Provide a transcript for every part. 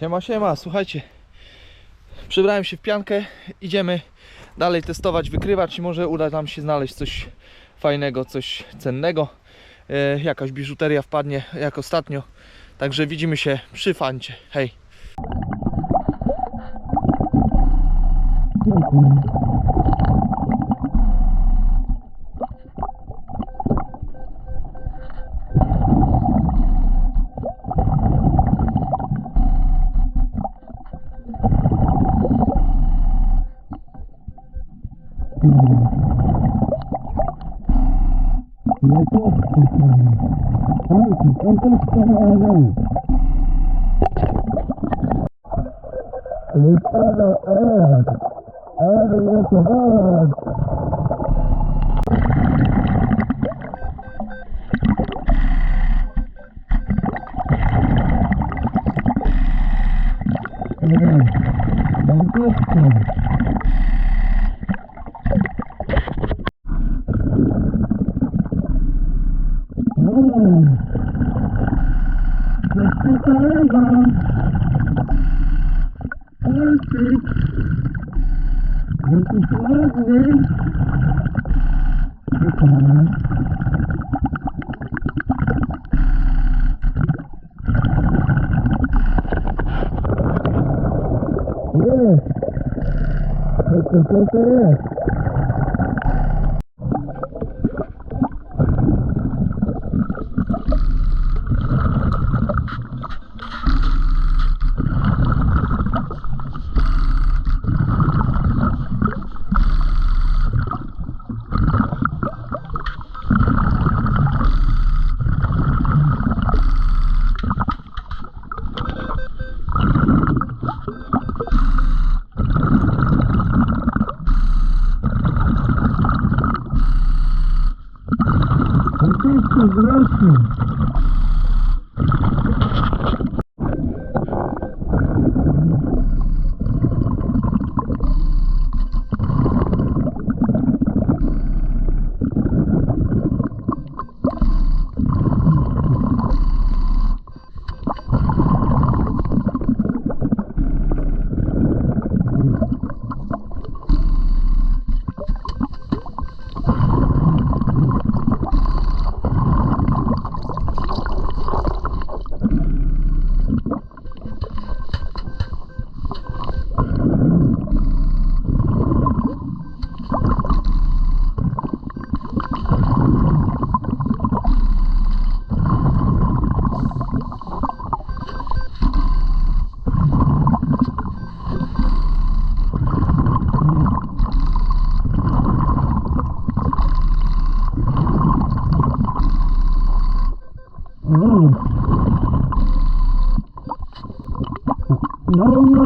Siema, siema, słuchajcie. Przebrałem się w piankę, idziemy dalej testować wykrywacz i może uda nam się znaleźć coś fajnego, coś cennego. E, jakaś biżuteria wpadnie jak ostatnio. Także widzimy się przy fancie. Hej. Ay, entrance pa na agad. Dito na agad. Agad na agad. Ayan, bangkit na. Mm-hmm.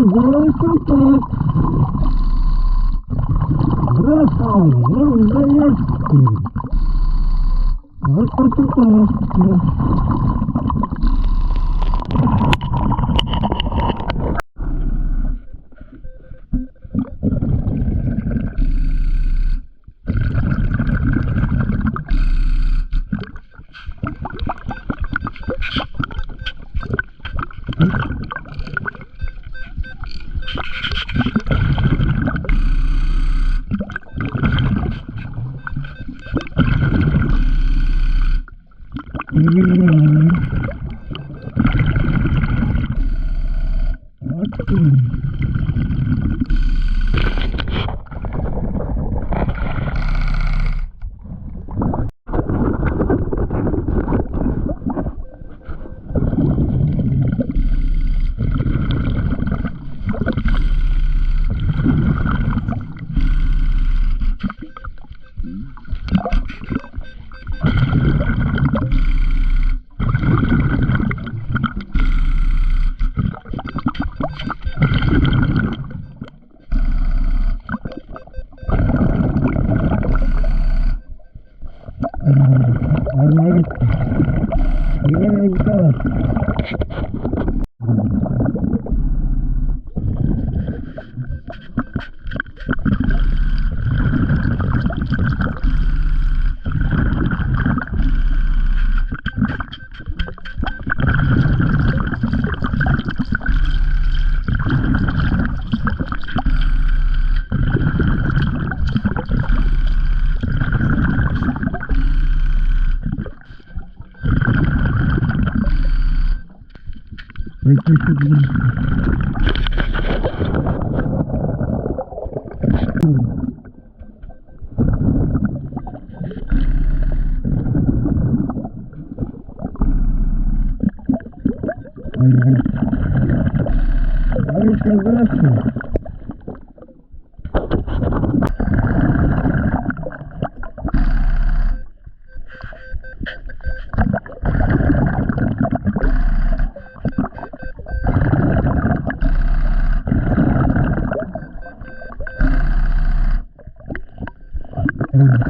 Здравствуйте! Здравствуйте! Здравствуйте! Здравствуйте! Bekletebiliriz. Hayır, hayır. Hayır, sen No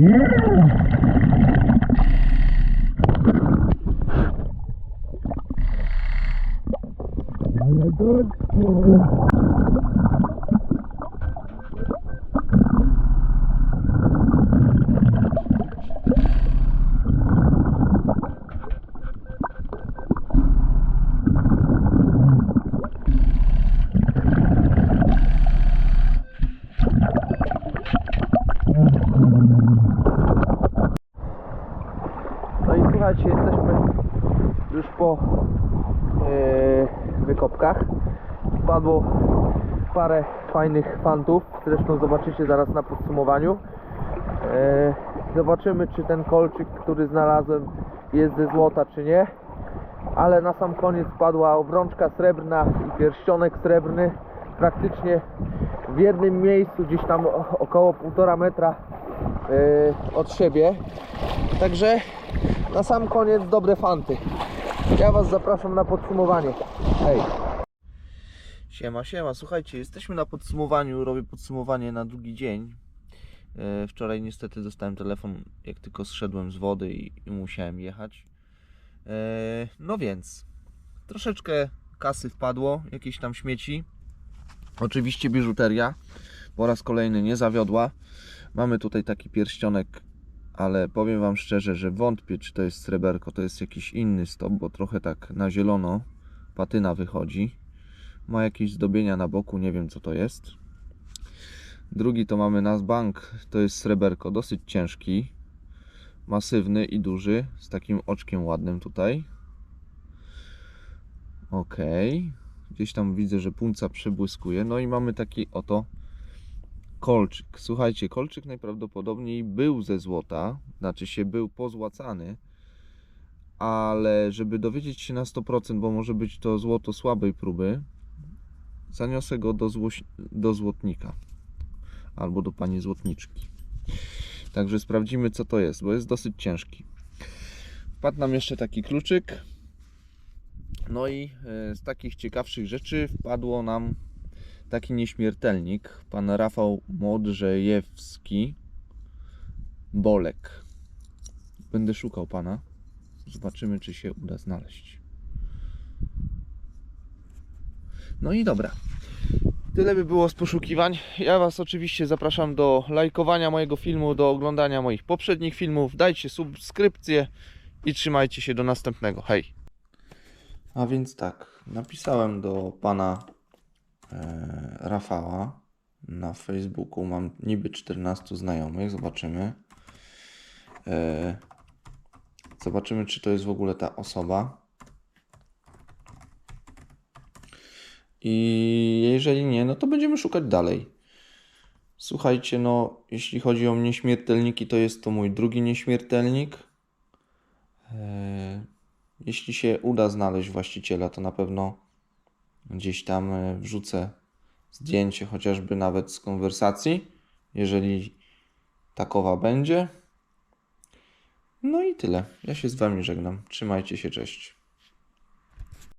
i słuchajcie, jesteśmy już po e, wykopkach. Wpadło parę fajnych fantów, zresztą zobaczycie zaraz na podsumowaniu. E, zobaczymy, czy ten kolczyk, który znalazłem, jest ze złota, czy nie. Ale na sam koniec padła obrączka srebrna i pierścionek srebrny praktycznie w jednym miejscu, gdzieś tam około półtora metra e, od siebie. Także na sam koniec dobre fanty. Ja Was zapraszam na podsumowanie. Hej. Siema, siema. Słuchajcie, jesteśmy na podsumowaniu. Robię podsumowanie na drugi dzień. E, Wczoraj niestety dostałem telefon, jak tylko zszedłem z wody i, i musiałem jechać. E, No więc, troszeczkę kasy wpadło, jakieś tam śmieci. Oczywiście biżuteria po raz kolejny nie zawiodła. Mamy tutaj taki pierścionek ale powiem Wam szczerze, że wątpię, czy to jest sreberko, to jest jakiś inny stop, bo trochę tak na zielono patyna wychodzi. Ma jakieś zdobienia na boku, nie wiem co to jest. Drugi to mamy Nasbank, to jest sreberko, dosyć ciężki, masywny i duży, z takim oczkiem ładnym tutaj. Ok, gdzieś tam widzę, że punca przebłyskuje. No i mamy taki oto kolczyk. Słuchajcie, kolczyk najprawdopodobniej był ze złota, znaczy się był pozłacany, ale żeby dowiedzieć się na 100%, bo może być to złoto słabej próby, zaniosę go do, do złotnika albo do pani złotniczki. Także sprawdzimy, co to jest, bo jest dosyć ciężki. Wpadł nam jeszcze taki kluczyk. No i e, z takich ciekawszych rzeczy wpadło nam taki nieśmiertelnik, pan Rafał Modrzejewski, Bolek. Będę szukał pana. Zobaczymy, czy się uda znaleźć. No i dobra. Tyle by było z poszukiwań. Ja Was oczywiście zapraszam do lajkowania mojego filmu, do oglądania moich poprzednich filmów. Dajcie subskrypcję i trzymajcie się do następnego. Hej! A więc tak, napisałem do pana Rafała na Facebooku. Mam niby 14 znajomych. Zobaczymy. E, zobaczymy, czy to jest w ogóle ta osoba. I jeżeli nie, no to będziemy szukać dalej. Słuchajcie, no, jeśli chodzi o nieśmiertelniki, to jest to mój drugi nieśmiertelnik. E, Jeśli się uda znaleźć właściciela, to na pewno gdzieś tam e, wrzucę zdjęcie, chociażby nawet z konwersacji, jeżeli takowa będzie. No i tyle. Ja się z Wami żegnam. Trzymajcie się, cześć.